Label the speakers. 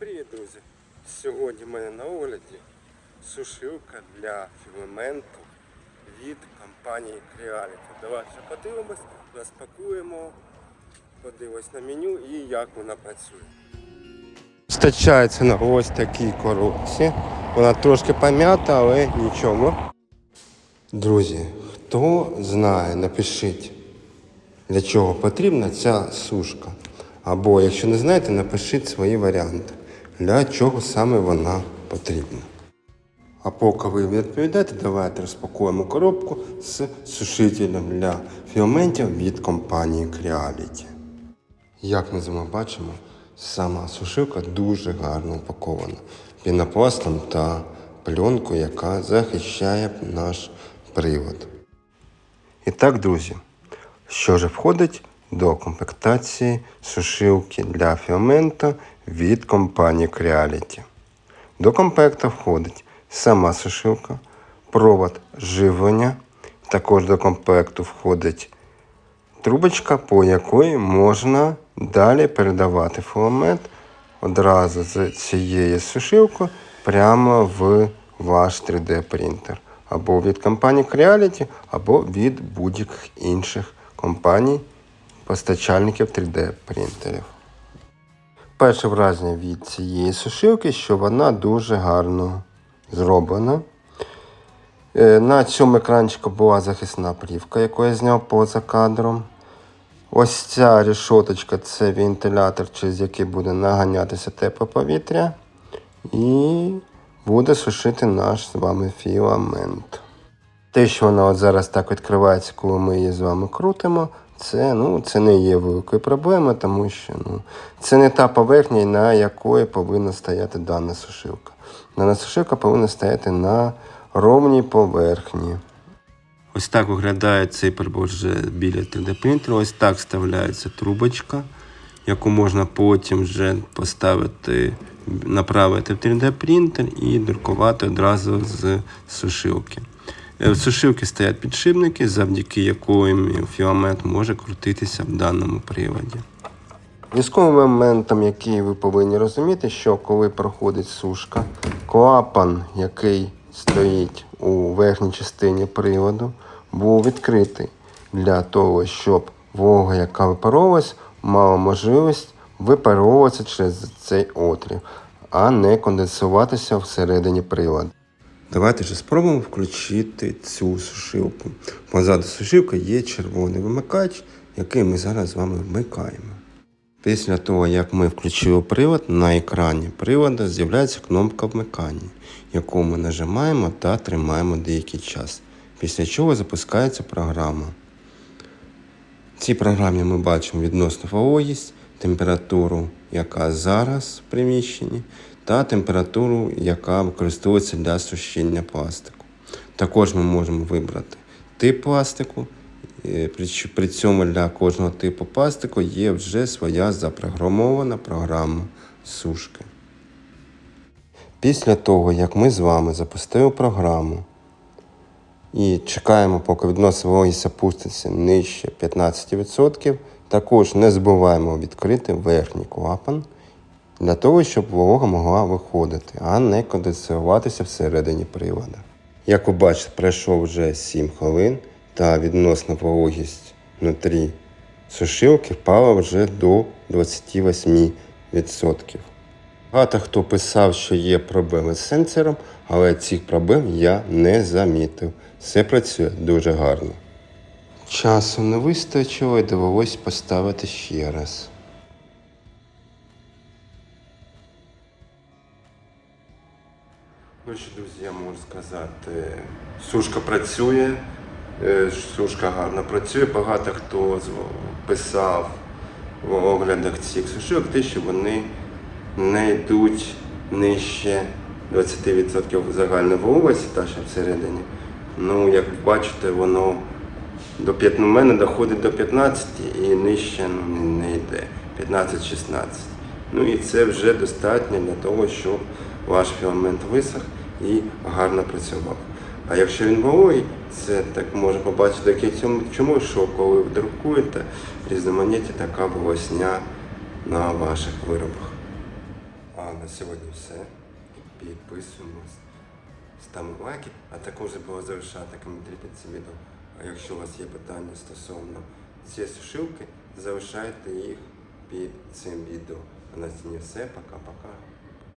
Speaker 1: Привіт, друзі! Сьогодні в мене на огляді сушилка для філаменту від компанії Creality. Давайте подивимось, розпакуємо, подивимось на меню і як вона працює. Стачається на ось такій коробці. Вона трошки пом'ята, але нічого. Друзі, хто знає, напишіть, для чого потрібна ця сушка. Або, якщо не знаєте, напишіть свої варіанти, для чого саме вона потрібна. А поки ви відповідаєте, давайте розпакуємо коробку з сушителем для філаментів від компанії Creality. Як ми з вами бачимо, сама сушилка дуже гарно упакована пінопластом та пленкою, яка захищає наш привод. І так, друзі, що ж входить до комплектації сушилки для філамента від компанії Creality. До комплекту входить сама сушилка, провод живлення. Також до комплекту входить трубочка, по якої можна далі передавати філамент одразу з цієї сушилки прямо в ваш 3D принтер. Або від компанії Creality, або від будь-яких інших компаній постачальників 3D принтерів. Перше враження від цієї сушилки, що вона дуже гарно зроблена. Е, На цьому екранчику була захисна плівка, яку я зняв поза кадром. Ось ця рішоточка це вентилятор, через який буде наганятися тепле повітря. І буде сушити наш з вами філамент. Те, що вона от зараз так відкривається, коли ми її з вами крутимо, це, ну, це не є великою проблемою, тому що ну, це не та поверхня, на якої повинна стояти дана сушилка. Дана сушилка повинна стояти на ровній поверхні. Ось так виглядає цей прибор вже біля 3D принтера. Ось так вставляється трубочка, яку можна потім вже поставити, направити в 3D принтер і друкувати одразу з сушилки. Е, В сушилці стоять підшипники, завдяки яким філамент може крутитися в даному приводі. Військовим моментом, який ви повинні розуміти, що коли проходить сушка, клапан, який стоїть у верхній частині приводу, був відкритий для того, щоб волога, яка випаровувалась, мала можливість випаровуватися через цей отвір, а не конденсуватися всередині приладу. Давайте ж спробуємо включити цю сушилку. Позаду сушилки є червоний вимикач, який ми зараз з вами вмикаємо. Після того, як ми включили привод, на екрані приводу з'являється кнопка вмикання, яку ми нажимаємо та тримаємо деякий час. Після чого запускається програма. В цій програмі ми бачимо відносну вологість, температуру, яка зараз в приміщенні, та температуру, яка використовується для сушіння пластику. Також ми можемо вибрати тип пластику. Е, При цьому для кожного типу пластику є вже своя запрограмована програма сушки. Після того, як ми з вами запустили програму і чекаємо, поки відносна вологість опуститься нижче 15%, також не забуваємо відкрити верхній клапан для того, щоб волога могла виходити, а не конденсуватися всередині привода. Як ви бачите, пройшло вже 7 хвилин та відносна вологість внутрі сушилки впала вже до 28%. Багато хто писав, що є проблеми з сенсором, але цих проблем я не замітив. Все працює дуже гарно. Часу не вистачило і довелось поставити ще раз. Ну що, друзі, я можу сказати, сушка працює, е, сушка гарно працює. Багато хто писав в оглядах цих сушок, те, що вони не йдуть нижче 20% загальної вологості, та що всередині. Ну, як бачите, воно до 5, ну, мене доходить до 15 і нижче ну, не йде. 15-16. Ну і це вже достатньо для того, щоб ваш філамент висох і гарно працював. А якщо він вологий, це так можна побачити як і цьому, чому, що коли ви друкуєте, різноманітні така волосня на ваших виробах. А на сьогодні все. Підписуємось, ставимо лайки, а також забувайте залишати коментарі під цим відео. А якщо у вас є питання стосовно цієї сушилки, залишайте їх під цим відео. А на сьогодні все. Пока-пока.